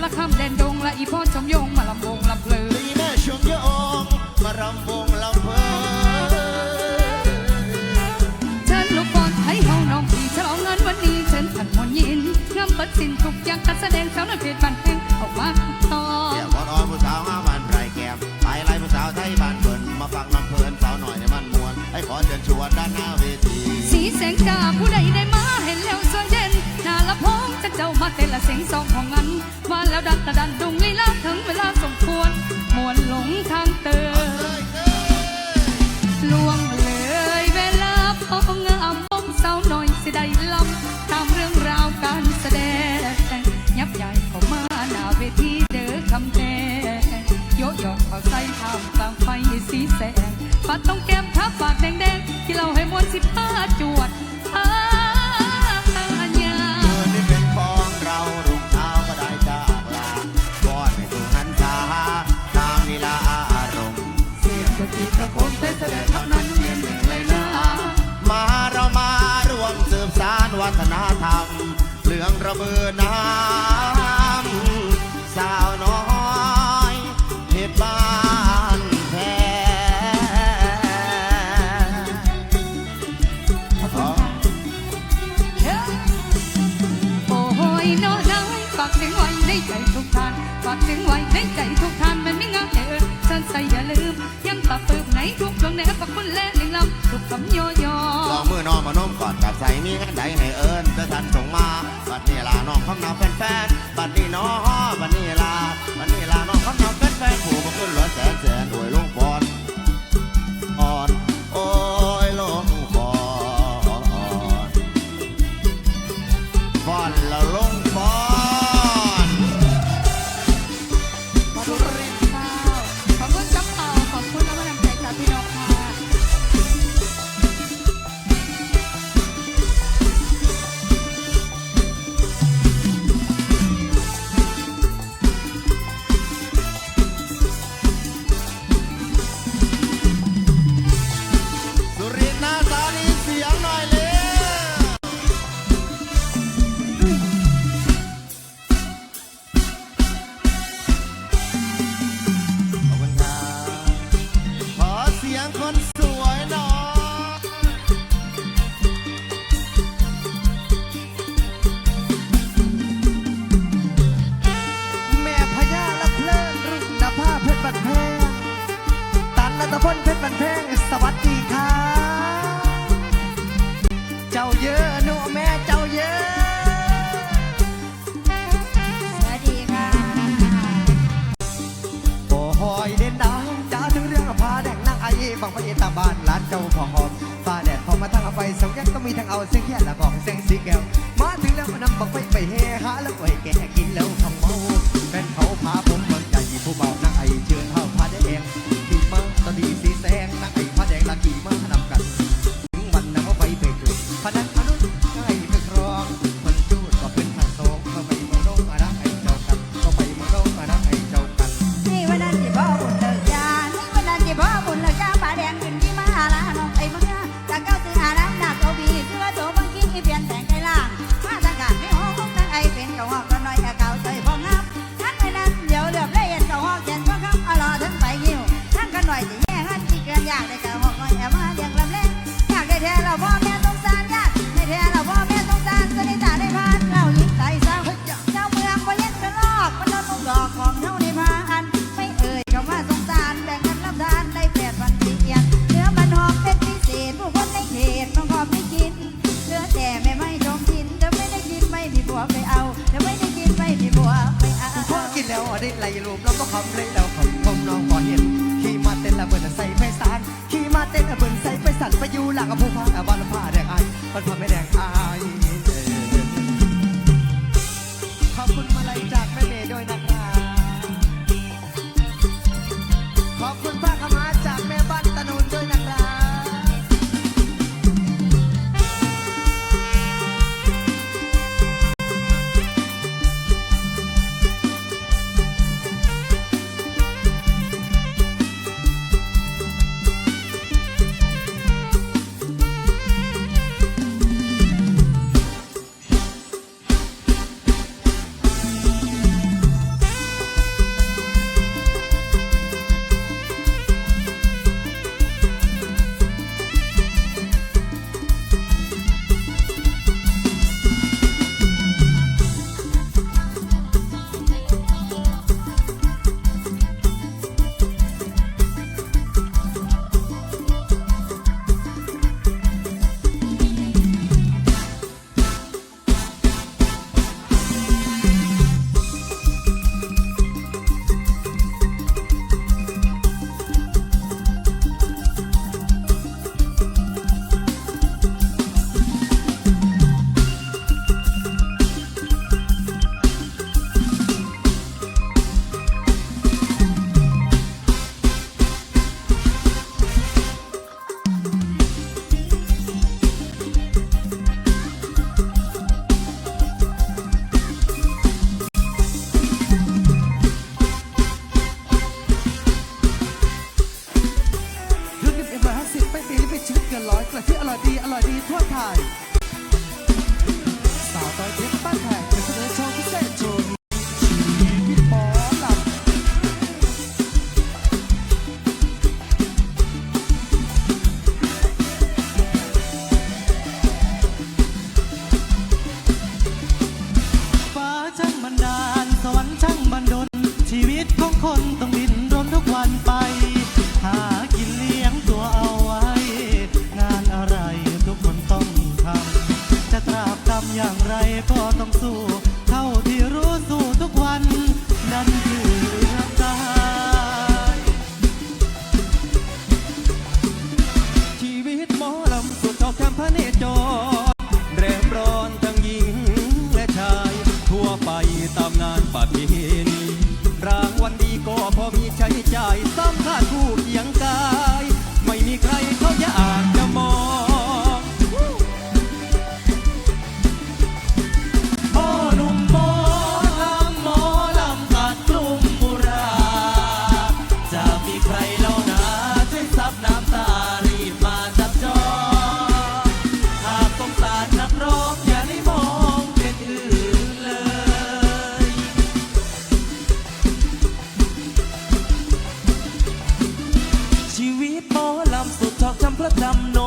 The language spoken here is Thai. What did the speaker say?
ารคามแดนดงและอีพ่อชมยงมาลำวงลำเพลินีแม่ชมยองมารำวงลำเพลินเชิญลูกบอลให้เฮาน้องพี่ฉลองเงินวันนี้เชิญท่านมนยินงามเปิดสินทุกอย่างการแสดงสาวนักเรียนบ้านแพงออกมาต่อเดี๋ยวพอดอนผู้สาวห้าบ้านไรแก้มไปไล่ผู้สาวไทยบ้านเบินมาฟังลำเพลินสาวหน่อยในมันมวนให้ขอเชิญชวนด้านหน้าเวที เจ้าเต้นละเสียงสองของมันมาแล้วดันตะดันดุงลีลาถึงเวลาสมควรมวนหลงทางเตอน ระเบือน้ำสาวน้อยเหตุบ้านแพ้โอ้ยน้อยฝากเสียงไว้ในใจทุกท่านฝากเสียงไว้ในใจทุกท่านมันไม่งายเออฉันใส่อย่าลืม ยังปรับปรื้มในทุกดวงแนวฝากคุณและลิงลำทุกคำย่อยอลองมือน้องมาน้มกอดกับใส่มีงานใดให้เอิญจะทันส่งมาบัดนี้ลาน้องคำนับแฟนๆบัดนี้น้อบัดนี้ลาบัดนี้ลาน้องคำนับแฟนๆผู้มาขึ้นเหลือแสนแสนรวยลงปอนอ่อน บันแพงสวัสดีค่ะเจ้าเยอะหนูแม่เจ้าเยอะ สวัสดีค่ะโอ้หอยเด่นดาวจ้าถึงเรื่องพาแดงนางไอ้บังพระเอตาบ้านร้านเจ้าพอหอมฟ้าแดดพอมาทางเอาไปสองแยกต้องมีทางเอาเสียงแค่ละกองเสียงสีแก้วมาถึงแล้วมานำบังไฟไปเฮ แล้วได้ไหลรูปน้องก็คำเลยแล้วผมคงน้องก่อเห็นขี่มาเต้นละเบิดใส่ไปสานขี่มาเต้นละเบิดใส่ไปสันไปอยู่หลังกับผู้พาบ้านผ้าแดงอายบ้านพาไม่แดงอายขอบคุณมาลัยจากแม่เมย์ด้วยนะครับขอบคุณ อยกระเทียอร่อยดี อร่อยดีทั่วไทยำ จะตราบจำอย่างไรก็ต้องสู้ เท่าที่รู้สู้ทุกวัน นั้นคือกได้ชีวิตหมอลำสุดออกทำพระเนจแรงร้อนทั้งหญิงและชาย ทั่วไปตามงานปาฏิ ทำน